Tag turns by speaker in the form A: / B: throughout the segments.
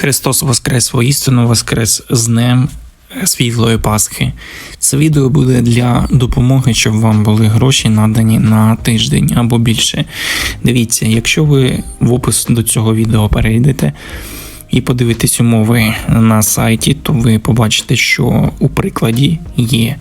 A: Христос Воскрес воістину Воскрес з Днем Світлої Пасхи. Це відео буде для допомоги, щоб вам були гроші надані на тиждень або більше. Дивіться, якщо ви в опис до цього відео перейдете і подивитесь умови на сайті, то ви побачите, що у прикладі є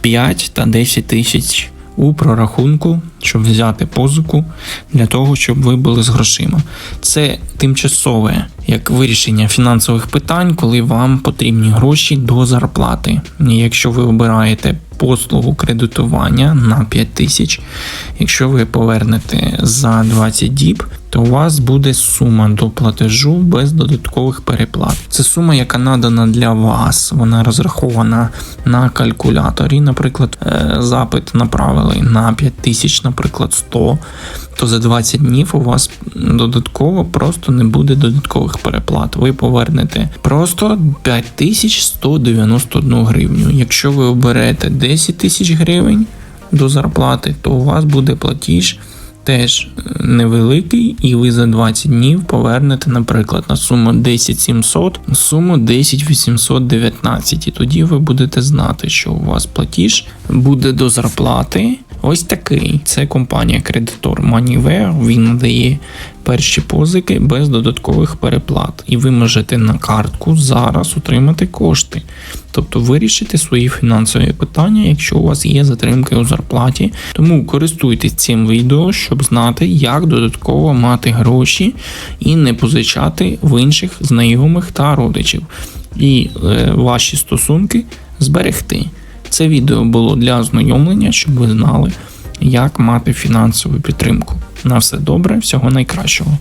A: 5 та 10 тисяч у прорахунку, щоб взяти позику для того, щоб ви були з грошима. Це тимчасове як вирішення фінансових питань, коли вам потрібні гроші до зарплати. Якщо ви обираєте послугу кредитування на 5 тисяч, якщо ви повернете за 20 діб, у вас буде сума до платежу без додаткових переплат. Це сума, яка надана для вас. Вона розрахована на калькуляторі. Наприклад, е, запит направили на 5 тисяч, наприклад, 100, то за 20 днів у вас додатково просто не буде додаткових переплат. Ви повернете просто 5191 гривню. Якщо ви оберете 10 тисяч гривень до зарплати, то у вас буде платіж теж е, невеликий, і ви за 20 днів повернете, наприклад, на суму 10700, суму 10819. І тоді ви будете знати, що у вас платіж буде до зарплати. Ось такий. Це компанія кредитор Moneywear. Він надає перші позики без додаткових переплат, і ви можете на картку зараз отримати кошти. Тобто вирішити свої фінансові питання, якщо у вас є затримки у зарплаті. Тому користуйтесь цим відео, щоб знати, як додатково мати гроші і не позичати в інших знайомих та родичів, і е, ваші стосунки зберегти. Це відео було для ознайомлення, щоб ви знали, як мати фінансову підтримку. На все добре, всього найкращого.